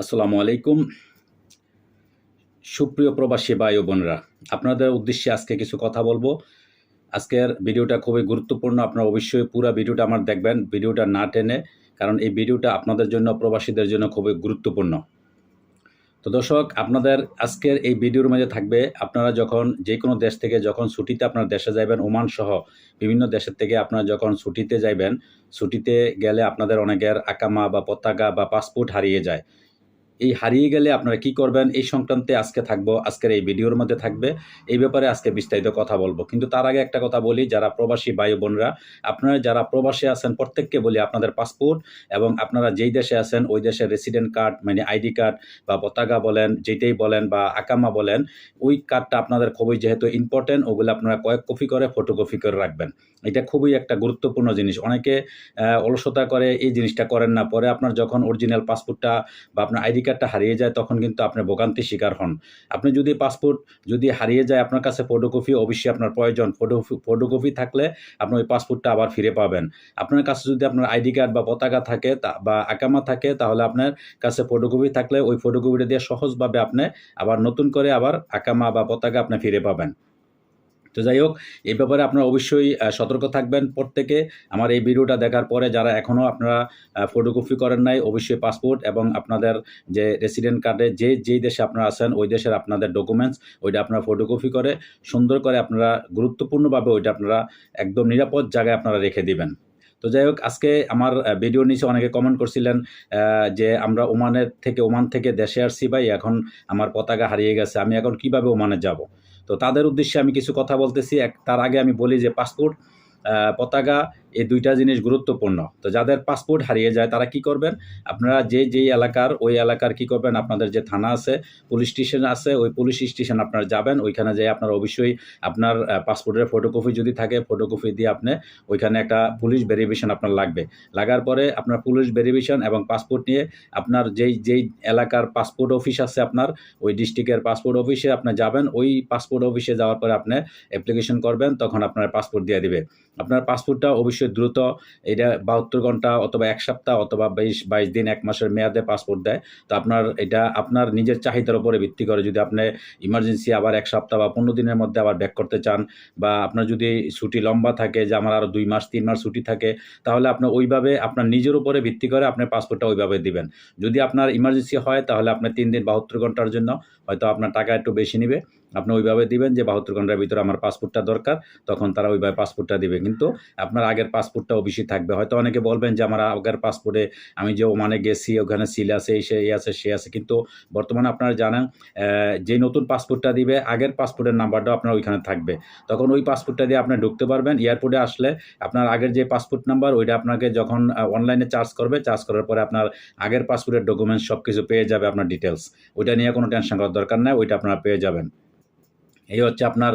আসসালামু আলাইকুম। সুপ্রিয় প্রবাসী ভাই ও বোনরা, আপনাদের উদ্দেশ্যে আজকে কিছু কথা বলব। আজকের ভিডিওটা খুবই গুরুত্বপূর্ণ, আপনারা অবশ্যই পুরো ভিডিওটা আমার দেখবেন, ভিডিওটা না টেনে, কারণ এই ভিডিওটা আপনাদের জন্য, প্রবাসীদের জন্য খুবই গুরুত্বপূর্ণ। তো দর্শক, আপনাদের আজকের এই ভিডিওর মাঝে থাকবে, আপনারা যখন যে কোনো দেশ থেকে যখন ছুটিতে আপনার দেশে যাবেন ওমান সহ বিভিন্ন দেশের থেকে আপনারা যখন ছুটিতে যাইবেন, ছুটিতে গেলে আপনাদের অনেকের আকামা বা পতাকা বা পাসপোর্ট হারিয়ে যায়। এই হারিয়ে গেলে আপনারা কি করবেন? এই সংক্রান্তে আজকে থাকব, আজকের এই ভিডিওর মধ্যে থাকবে। এই ব্যাপারে আজকে বিস্তারিত কথা বলব। কিন্তু তার আগে একটা কথা বলি, যারা প্রবাসী ভাই বোনরা, আপনারা যারা প্রবাসী আছেন, প্রত্যেককে বলি আপনাদের পাসপোর্ট এবং আপনারা যেই দেশে আছেন, ওই দেশের রেসিডেন্ট কার্ড মানে আইডি কার্ড বা পতাকা বলেন যেটাই বলেন বা আকামা বলেন, ওই কার্ডটা আপনাদের খুবই যেহেতু ইম্পর্টেন্ট ওগুলো আপনারা কয়েক কপি করে ফটোকপি করে রাখবেন। এটা খুবই একটা গুরুত্বপূর্ণ জিনিস। অনেকে অলসতা করে, এই জিনিসটা করেন না। পরে আপনার যখন অরিজিনাল পাসপোর্টটা বা আপনার আইডি কার্ডটা হারিয়ে যায়, তখন কিন্তু আপনি ভোগান্তির শিকার হন। আপনি যদি পাসপোর্ট যদি হারিয়ে যায়, আপনার কাছে ফটোকপি অবশ্যই আপনার প্রয়োজন। ফটো ফটোকপি থাকলে আপনি ওই পাসপোর্টটা আবার ফিরে পাবেন। আপনার কাছে যদি আপনার আইডি কার্ড বা পতাকা থাকে বা আকামা থাকে, তাহলে আপনার কাছে ফটোকপি থাকলে ওই ফটোকপিটা দিয়ে সহজভাবে আপনি আবার নতুন করে আবার আকামা বা পতাকা আপনি ফিরে পাবেন। তো যাই হোক এই ব্যাপারে আপনারা অবশ্যই সতর্ক থাকবেন প্রত্যেকে। আমার এই ভিডিওটা দেখার পরে যারা এখনও আপনারা ফটোকপি করেন নাই অবশ্যই পাসপোর্ট এবং আপনাদের যে রেসিডেন্ট কার্ডে যে যেই দেশে আপনারা আছেন ওই দেশের আপনাদের ডকুমেন্টস ওইটা আপনারা ফটোকপি করে সুন্দর করে আপনারা গুরুত্বপূর্ণভাবে ওইটা আপনারা একদম নিরাপদ জায়গায় আপনারা রেখে দিবেন। তো যাই হোক আজকে আমার আহ, ভিডিওর নিচে অনেকে কমেন্ট করছিলেন যে আমরা ওমানের থেকে ওমান থেকে দেশে আসছি ভাই এখন আমার পতাকা হারিয়ে গেছে আমি এখন কীভাবে ওমানে যাব? তো তাদের উদ্দেশ্যে আমি কিছু কথা বলতেছি। এক তার আগে আমি বলি যে পাসপোর্ট পতাকা, এই দুইটা জিনিস গুরুত্বপূর্ণ। তো যাদের পাসপোর্ট হারিয়ে যায়, তারা কি করবেন? আপনারা যে যেই এলাকার, ওই এলাকার কি করবেন? আপনাদের যে থানা আছে পুলিশ স্টেশন আছে, ওই পুলিশ স্টেশন আপনারা যাবেন। ওইখানে যেয়ে আপনার অবশ্যই আপনার পাসপোর্টের ফটোকপি যদি থাকে ফটোকপি দিয়ে আপনি ওইখানে একটা পুলিশ ভেরিফিকেশন আপনার লাগবে। লাগার পরে আপনার পুলিশ ভেরিফিকেশন এবং পাসপোর্ট নিয়ে আপনার যেই যেই এলাকার পাসপোর্ট অফিস আছে আপনার, ওই ডিস্ট্রিক্টের পাসপোর্ট অফিসে আপনি যাবেন। ওই পাসপোর্ট অফিসে যাওয়ার পরে আপনি অ্যাপ্লিকেশন করবেন, তখন আপনার পাসপোর্ট দিয়ে দিবে। আপনার পাসপোর্টটা অবশ্যই দ্রুত এটা বাহাত্তর ঘণ্টা অথবা এক সপ্তাহ অথবা বাইশ বাইশ দিন, এক মাসের মেয়াদে পাসপোর্ট দেয়। তো আপনার এটা আপনার নিজের চাহিদার উপরে ভিত্তি করে যদি আপনি ইমার্জেন্সি আবার এক সপ্তাহ বা পনেরো দিনের মধ্যে আবার ব্যাক করতে চান বা আপনার যদি ছুটি লম্বা থাকে যে আমার আরও দুই মাস, তিন মাস ছুটি থাকে, তাহলে আপনার ওইভাবে আপনার নিজের উপরে ভিত্তি করে আপনার পাসপোর্টটা ওইভাবে দিবেন। যদি আপনার ইমার্জেন্সি হয় তাহলে আপনার তিন দিন বাহাত্তর ঘণ্টার জন্য হয়তো আপনার টাকা একটু বেশি নেবে। আপনি ওইভাবে দিবেন যে বাহাত্তর ঘণ্টার ভিতরে আমার পাসপোর্টটা দরকার, তখন তারা ওইভাবে পাসপোর্টটা দিবে। কিন্তু আপনার আগের পাসপোর্টটা অবশ্যই থাকবে। হয়তো অনেকে বলবেন যে আমার আগের পাসপোর্টে আমি যে ওমানে গেছি, ওখানে সিল আছে, এই সে এই আছে, সে আছে। কিন্তু বর্তমানে আপনারা জানেন যে নতুন পাসপোর্টটা দিবে, আগের পাসপোর্টের নাম্বারটাও আপনার ওইখানে থাকবে। তখন ওই পাসপোর্টটা দিয়ে আপনি ঢুকতে পারবেন। এয়ারপোর্টে আসলে আপনার আগের যে পাসপোর্ট নাম্বার, ওইটা আপনাকে যখন অনলাইনে চার্জ করবে, চার্জ করার পরে আপনার আগের পাসপোর্টের ডকুমেন্টস সব কিছু পেয়ে যাবে আপনার ডিটেলস ওইটা নিয়ে কোনো টেনশন করার দরকার নাই, ওইটা আপনারা পেয়ে যাবেন। এই হচ্ছে আপনার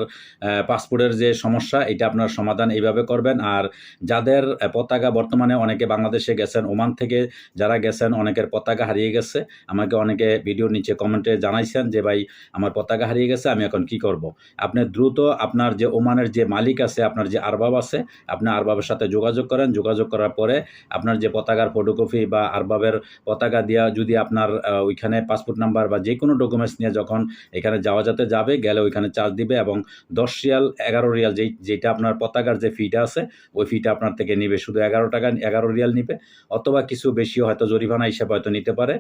পাসপোর্টের যে সমস্যা, এটা আপনার সমাধান এইভাবে করবেন। আর যাদের পতাকা বর্তমানে অনেকে বাংলাদেশে গেছেন, ওমান থেকে যারা গেছেন, অনেকের পতাকা হারিয়ে গেছে। আমাকে অনেকে ভিডিওর নিচে কমেন্টে জানাইছেন যে, ভাই, আমার পতাকা হারিয়ে গেছে, আমি এখন কি করব। আপনি দ্রুত আপনার যে ওমানের যে মালিক আছে, আপনার যে আরবাব আছে, আপনি আরবাবের সাথে যোগাযোগ করেন। যোগাযোগ করার পরে আপনার যে পতাকার ফটোকপি বা আরবাবের পতাকা দেওয়া যদি আপনার ওইখানে পাসপোর্ট নাম্বার বা যে কোনো ডকুমেন্টস নিয়ে যখন এখানে যাওয়া যাতে যাবে, গেলে ওইখানে চার্জ দিবে এবং দশ রিয়াল, এগারো রিয়াল যেই যেটা আপনার পতাকার যে ফিটা আছে, ওই ফিটা আপনার থেকে নিবে। শুধু এগারো টাকা, এগারো রিয়াল নিবে। অথবা কিছু বেশি হয়তো জরিমানা হিসাবে হয়তো নিতে পারে।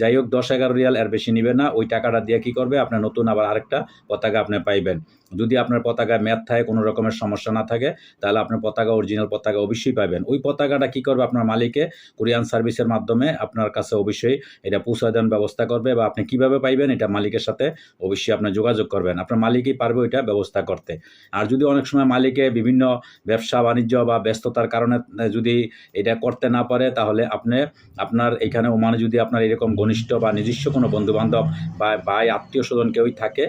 যাই হোক, দশ, এগারো রিয়াল এর বেশি নিবে না। ওই টাকাটা দিয়ে কি করবে? আপনার নতুন আবার আরেকটা পতাকা আপনি পাইবেন। যদি আপনার পতাকায় ম্যাথ থাকে, কোনো রকমের সমস্যা না থাকে, তাহলে আপনার পতাকা অরিজিনাল পতাকা অবশ্যই পাবেন। ওই পতাকাটা কী করবে আপনার মালিকে? কোরিয়ান সার্ভিসের মাধ্যমে আপনার কাছে অবশ্যই এটা পৌঁছায় দেন ব্যবস্থা করবে বা আপনি কীভাবে পাইবেন এটা মালিকের সাথে অবশ্যই আপনার যোগাযোগ করবেন। আপনার মালিকই পারবে ওইটা ব্যবস্থা করতে। আর যদি অনেক সময় মালিকে বিভিন্ন ব্যবসা, বাণিজ্য বা ব্যস্ততার কারণে যদি এটা করতে না পারে, তাহলে আপনি আপনার এখানে ওমানে যদি আপনার এরকম ঘনিষ্ঠ বা নিজস্ব কোনো বন্ধুবান্ধব বা ভাই আত্মীয় স্বজন কেউই থাকে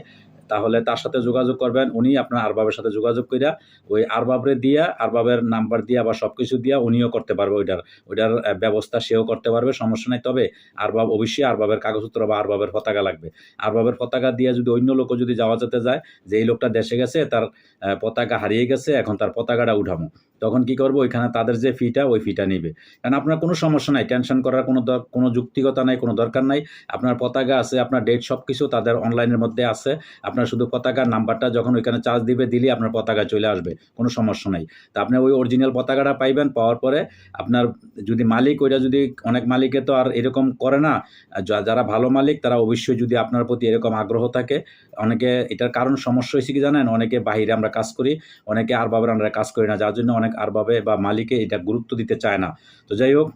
তাহলে তার সাথে যোগাযোগ করবেন। উনি আপনার আরবাবের সাথে যোগাযোগ করিয়া ওই আরবাবরে দিয়া, আরবাবের নাম্বার দিয়া বা সব কিছু দিয়া উনিও করতে পারবে ওইটার। ওইটার ব্যবস্থা সেও করতে পারবে, সমস্যা নাই। তবে আরবাব অবশ্যই আরবাবের কাগজপত্র বা আরবাবের পতাকা লাগবে। আরবাবের পতাকা দিয়ে যদি অন্য লোকও যদি যাওয়া যেতে যায়, যে এই লোকটা দেশে গেছে, তার পতাকা হারিয়ে গেছে, এখন তার পতাকাটা উঠামো। তখন কি করব? ওইখানে তাদের যে ফিটা, ওই ফিটা নিবে। কারণ আপনার কোনো সমস্যা নাই, টেনশন করার কোনো কোনো যুক্তিগতা নাই, কোনো দরকার নাই। আপনার পতাকা আছে, আপনার ডেট সব কিছু তাদের অনলাইনের মধ্যে আছে। আপনার শুধু পতাকার নাম্বারটা যখন ওইখানে চার্জ দিবে দিলে আপনার পতাকা চলে আসবে, কোনো সমস্যা নেই। তা আপনি ওই অরিজিনাল পতাকাটা পাইবেন, পাওয়ার পরে আপনার যদি মালিক, ওইটা যদি অনেক মালিকে তো আর এরকম করে না যারা ভালো মালিক তারা অবশ্যই যদি আপনার প্রতি এরকম আগ্রহ থাকে, অনেকে এটার কারণ সমস্যা হয়েছে কি জানেন? অনেকে বাহিরে আমরা কাজ করি, অনেকে আর বাবার আমরা কাজ করি না, যার জন্য অনেক আর বাবে বা মালিকে এটা গুরুত্ব দিতে চায় না। তো যাই হোক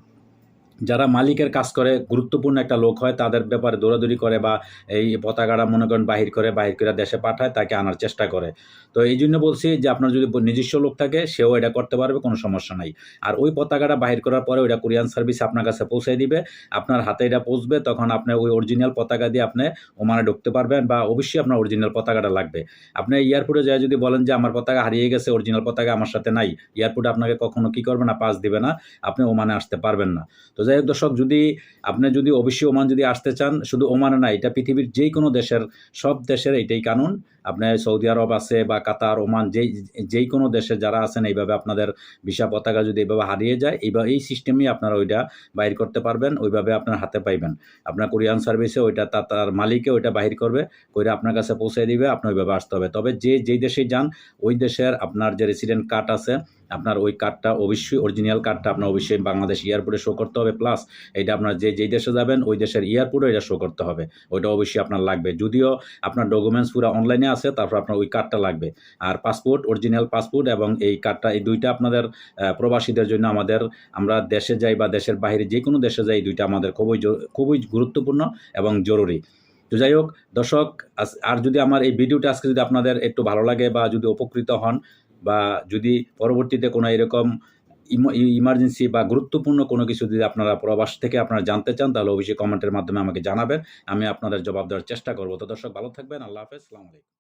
যারা মালিকের কাজ করে, গুরুত্বপূর্ণ একটা লোক হয়, তাদের ব্যাপারে দৌড়াদৌড়ি করে বা এই পতাকাটা মনে করেন বাহির করে বাহির করে দেশে পাঠায়, তাকে আনার চেষ্টা করে। তো এই জন্য বলছি যে, আপনার যদি নিজস্ব লোক থাকে, সেও এটা করতে পারবে, কোনো সমস্যা নাই। আর ওই পতাকাটা বাহির করার পরে ওইটা কোরিয়ান সার্ভিস আপনার কাছে পৌঁছে দিবে, আপনার হাতে এটা পৌঁছবে, তখন আপনি ওই অরিজিনাল পতাকা দিয়ে আপনি ওমানে ঢুকতে পারবেন বা অবশ্যই আপনার অরিজিনাল পতাকাটা লাগবে। আপনি এয়ারপোর্টে যায় যদি বলেন যে, আমার পতাকা হারিয়ে গেছে, অরিজিনাল পতাকা আমার সাথে নাই। এয়ারপোর্টে আপনাকে কখনো কি করবে না, পাস দিবে না, আপনি ওমানে আসতে পারবেন না। তো যাই হোক দর্শক, যদি আপনি যদি অবশ্যই ওমান যদি আসতে চান, শুধু ওমানে না, এটা পৃথিবীর যে কোনো দেশের, সব দেশের এইটাই কানুন। আপনি সৌদি আরব আছে বা কাতার, ওমান, যেই যেই কোনো দেশে যারা আছেন, এইভাবে আপনাদের ভিসা পতাকা যদি এইভাবে হারিয়ে যায় এইভাবে এই সিস্টেমেই আপনারা ওইটা বাইর করতে পারবেন, ওইভাবে আপনার হাতে পাইবেন। আপনার কোরিয়ান সার্ভিসে ওইটা তা- তার মালিকে ওইটা বাহির করবে, কইরা আপনার কাছে পৌঁছে দিবে, আপনি ওইভাবে আসতে হবে। তবে যে, যেই দেশে যান, ওই দেশের আপনার যে রেসিডেন্ট কার্ড আছে আপনার ওই কার্ডটা অবশ্যই অরিজিনাল কার্ডটা আপনার অবশ্যই বাংলাদেশ এয়ারপোর্টে শো করতে হবে প্লাস এটা আপনার যে, যেই দেশে যাবেন, ওই দেশের এয়ারপোর্টে এটা শো করতে হবে। ওইটা অবশ্যই আপনার লাগবে। যদিও আপনার ডকুমেন্টস পুরো অনলাইনে আছে, তারপর আপনার ওই কার্ডটা লাগবে। আর পাসপোর্ট অরিজিনাল পাসপোর্ট এবং এই কার্ডটা এই দুইটা আপনাদের প্রবাসীদের জন্য আমাদের, আমরা দেশে যাই বা দেশের বাইরে যে কোনো দেশে যাই দুইটা আমাদের খুবই খুবই গুরুত্বপূর্ণ এবং জরুরি। তো যাই হোক, দর্শক আর যদি আমার এই ভিডিওটা আজকে যদি আপনাদের একটু ভালো লাগে বা যদি উপকৃত হন বা যদি পরবর্তীতে কোনো এরকম ইমার্জেন্সি বা গুরুত্বপূর্ণ কোনো কিছু যদি আপনারা প্রবাস থেকে আপনারা জানতে চান, তাহলে অবশ্যই কমেন্টের মাধ্যমে আমাকে জানাবেন। আমি আপনাদের জবাব দেওয়ার চেষ্টা করব। তো দর্শক, ভালো থাকবেন। আল্লাহ হাফেজ। আলাইকুম।